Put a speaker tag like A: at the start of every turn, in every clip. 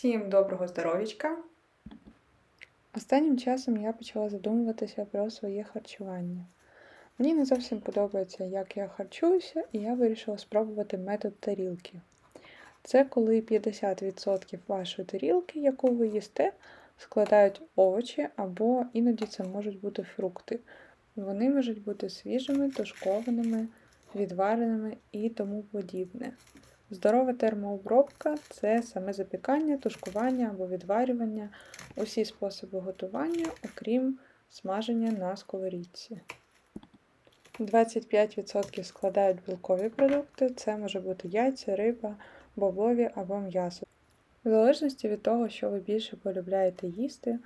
A: Всім доброго здоров'ячка! Останнім часом я почала задумуватися про своє харчування. Мені не зовсім подобається, як я харчуюся, і я вирішила спробувати метод тарілки. Це коли 50% вашої тарілки, яку ви їсте, складають овочі або іноді це можуть бути фрукти. Вони можуть бути свіжими, тушкованими, відвареними і тому подібне. Здорова термообробка це саме запікання, тушкування або відварювання, усі способи готування, окрім смаження на сковорідці. 25% складають білкові продукти, це може бути яйця, риба, бобові або м'ясо. В залежності від того, що ви більше полюбляєте їсти,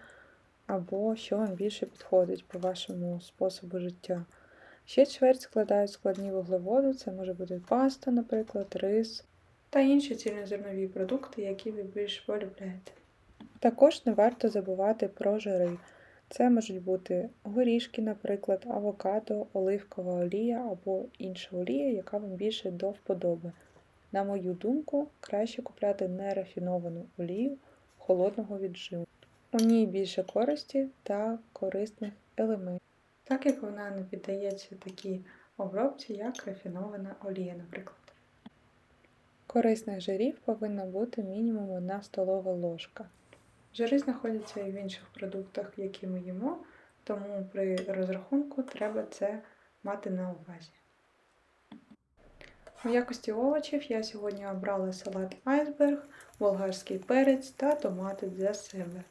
A: або що вам більше підходить по вашому способу життя. Ще чверть складають складні вуглеводи, це може бути паста, наприклад, рис та інші цільнозернові продукти, які ви більш полюбляєте. Також не варто забувати про жири. Це можуть бути горішки, наприклад, авокадо, оливкова олія або інша олія, яка вам більше до вподоби. На мою думку, краще купляти нерафіновану олію холодного віджиму. У ній більше користі та корисних елементів, так як вона не піддається такій обробці, як рафінована олія, наприклад. Корисних жирів повинна бути мінімум 1 столова ложка. Жири знаходяться і в інших продуктах, які ми їмо, тому при розрахунку треба це мати на увазі. У якості овочів я сьогодні обрала салат айсберг, болгарський перець та томати для себе.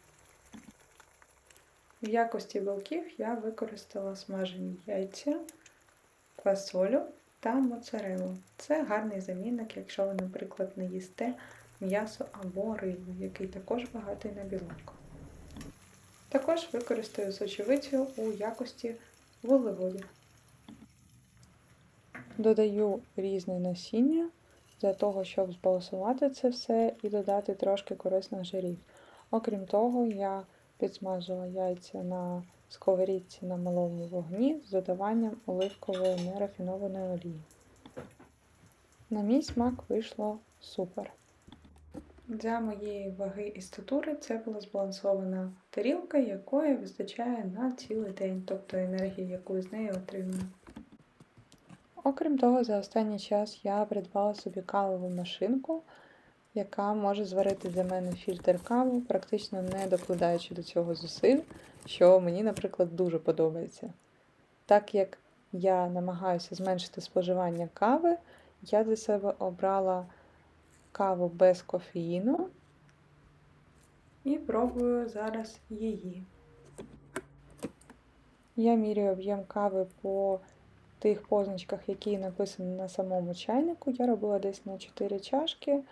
A: В якості білків я використала смажені яйця, квасолю та моцарелу. Це гарний замінник, якщо ви, наприклад, не їсте м'ясо або рибу, який також багатий на білок. Також використаю сочевицю у якості вуглеводів. Додаю різне насіння для того, щоб збалансувати це все і додати трошки корисних жирів. Окрім того, я підсмажила яйця на сковорідці на малому вогні з додаванням оливкової нерафінованої олії. На мій смак вийшло супер. Для моєї ваги і статури це була збалансована тарілка, якої вистачає на цілий день, тобто енергії, яку з неї отримую. Окрім того, за останній час я придбала собі кавову машинку, яка може зварити для мене фільтр каву, практично не докладаючи до цього зусиль, що мені, наприклад, дуже подобається. Так як я намагаюся зменшити споживання кави, я для себе обрала каву без кофеїну і пробую зараз її. Я міряю об'єм кави по тих позначках, які написані на самому чайнику. Я робила десь на 4 чашки,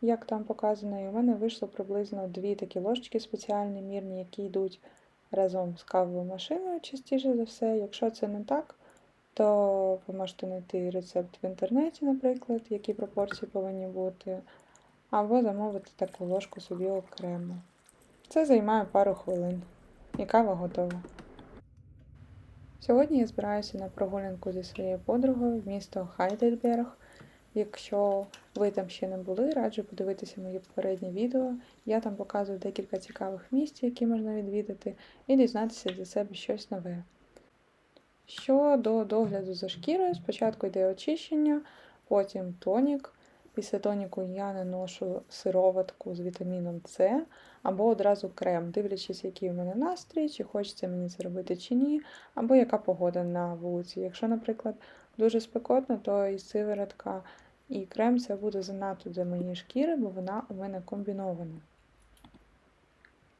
A: як там показано, і у мене вийшло приблизно 2 такі ложечки спеціальні мірні, які йдуть разом з кавовою машиною, частіше за все. Якщо це не так, то ви можете знайти рецепт в інтернеті, наприклад, які пропорції повинні бути, або замовити таку ложку собі окремо. Це займає пару хвилин, і кава готова. Сьогодні я збираюся на прогулянку зі своєю подругою в місто Хайдельберг. Якщо ви там ще не були, раджу подивитися мої попередні відео. Я там показую декілька цікавих місць, які можна відвідати, і дізнатися для себе щось нове. Щодо догляду за шкірою, спочатку йде очищення, потім тонік. Після тоніку я наношу сироватку з вітаміном С або одразу крем, дивлячись, який у мене настрій, чи хочеться мені це робити чи ні, або яка погода на вулиці. Якщо, наприклад, дуже спекотно, то і сиворотка, і крем це буде занадто для моєї шкіри, бо вона у мене комбінована.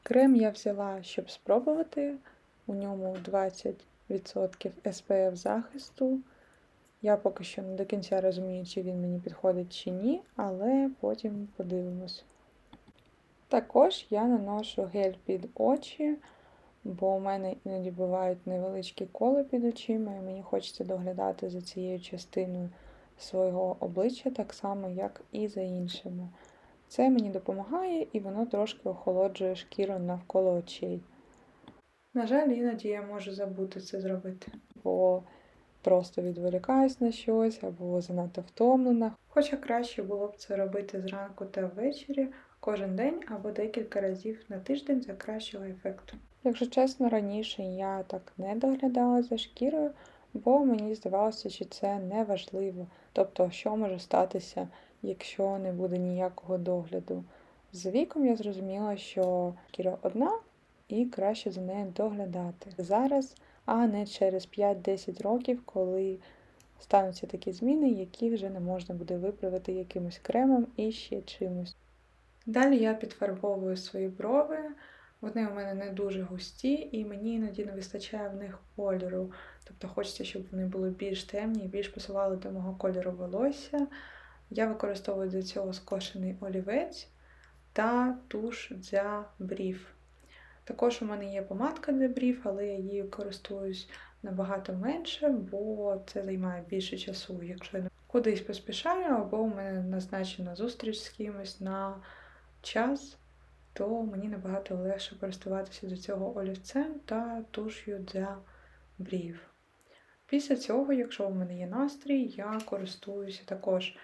A: Крем я взяла, щоб спробувати. У ньому 20% SPF захисту. Я поки що не до кінця розумію, чи він мені підходить чи ні, але потім подивимось. Також я наношу гель під очі, бо у мене іноді бувають невеличкі коли під очима, і мені хочеться доглядати за цією частиною свого обличчя, так само, як і за іншими. Це мені допомагає і воно трошки охолоджує шкіру навколо очей. На жаль, іноді я можу забути це зробити, бо просто відволікаюсь на щось або занадто втомлена. Хоча краще було б це робити зранку та ввечері, кожен день або декілька разів на тиждень для кращого ефекту. Якщо чесно, раніше я так не доглядала за шкірою, бо мені здавалося, що це не важливо. Тобто, що може статися, якщо не буде ніякого догляду. З віком я зрозуміла, що шкіра одна і краще за нею доглядати зараз, а не через 5-10 років, коли стануться такі зміни, які вже не можна буде виправити якимось кремом і ще чимось. Далі я підфарбовую свої брови. Вони у мене не дуже густі, і мені іноді не вистачає в них кольору. Тобто хочеться, щоб вони були більш темні і більш пасували до мого кольору волосся. Я використовую для цього скошений олівець та туш для брів. Також у мене є помадка для брів, але я її користуюсь набагато менше, бо це займає більше часу, якщо я кудись поспішаю, або у мене назначена зустріч з кимось на час, то мені набагато легше користуватися до цього олівцем та туш'ю для брів. Після цього, якщо у мене є настрій, я користуюся також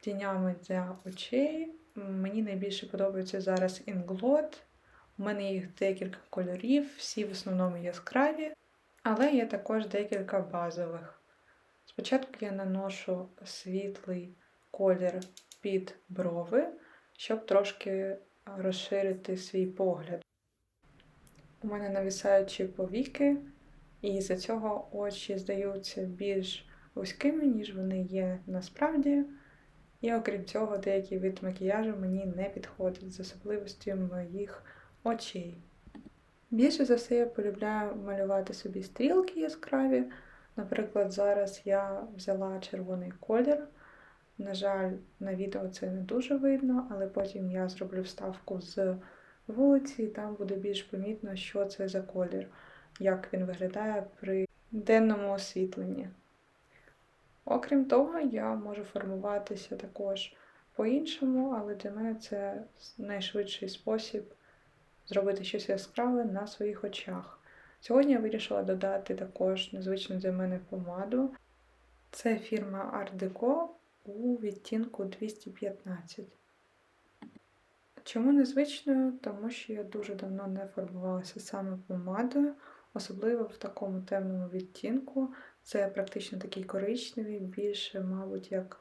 A: тінями для очей. Мені найбільше подобається зараз Inglot. У мене їх декілька кольорів, всі в основному яскраві, але є також декілька базових. Спочатку я наношу світлий колір під брови, щоб трошки розширити свій погляд. У мене нависаючі повіки, і за цього очі здаються більш вузькими, ніж вони є насправді. І окрім цього, деякий вид макіяжу мені не підходить з особливостю моїх очей. Більше за все я полюбляю малювати собі стрілки яскраві. Наприклад, зараз я взяла червоний колір. На жаль, на відео це не дуже видно, але потім я зроблю вставку з вулиці, і там буде більш помітно, що це за колір, як він виглядає при денному освітленні. Окрім того, я можу формуватися також по-іншому, але для мене це найшвидший спосіб зробити щось яскраве на своїх очах. Сьогодні я вирішила додати також незвичну для мене помаду. Це фірма Art Deco у відтінку 215. Чому незвичною? Тому що я дуже давно не фарбувалася саме помадою, особливо в такому темному відтінку. Це практично такий коричневий, більше, мабуть, як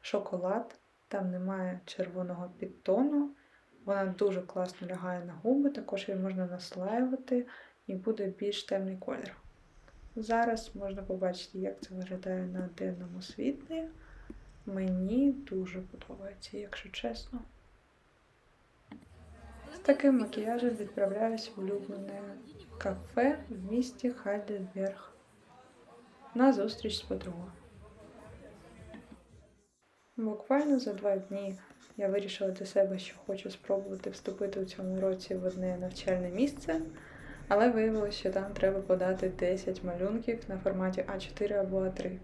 A: шоколад. Там немає червоного підтону. Вона дуже класно лягає на губи, також її можна наслаювати і буде більш темний колір. Зараз можна побачити, як це виглядає на денному світлі. Мені дуже подобається, якщо чесно. З таким макіяжем відправляюсь в улюблене кафе в місті Хайдельберг на зустріч з подругою. Буквально за два дні я вирішила для себе, що хочу спробувати вступити у цьому році в одне навчальне місце, але виявилося, що там треба подати 10 малюнків на форматі А4 або А3.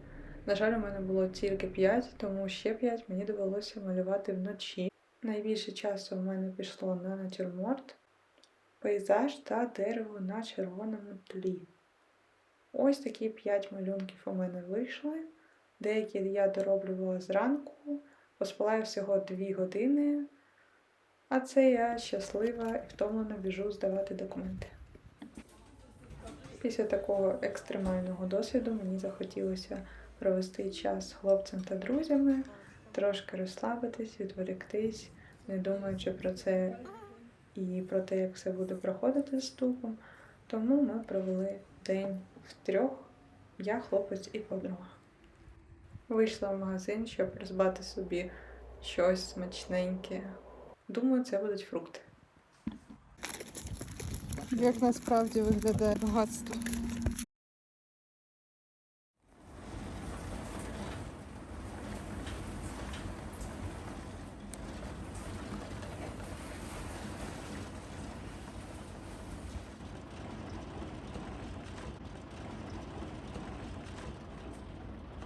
A: На жаль, у мене було тільки 5, тому ще 5 мені довелося малювати вночі. Найбільше часу в мене пішло на натюрморт, пейзаж та дерево на червоному тлі. Ось такі 5 малюнків у мене вийшли. Деякі я дороблювала зранку, поспала всього 2 години, а це я щаслива і втомлено біжу здавати документи. Після такого екстремального досвіду мені захотілося провести час з хлопцем та друзями, трошки розслабитись, відволіктись, не думаючи про це і про те, як все буде проходити з тупом. Тому ми провели день втрьох, я, хлопець і подруга. Вийшла в магазин, щоб придбати собі щось смачненьке. Думаю, це будуть фрукти.
B: Як насправді виглядає багатство.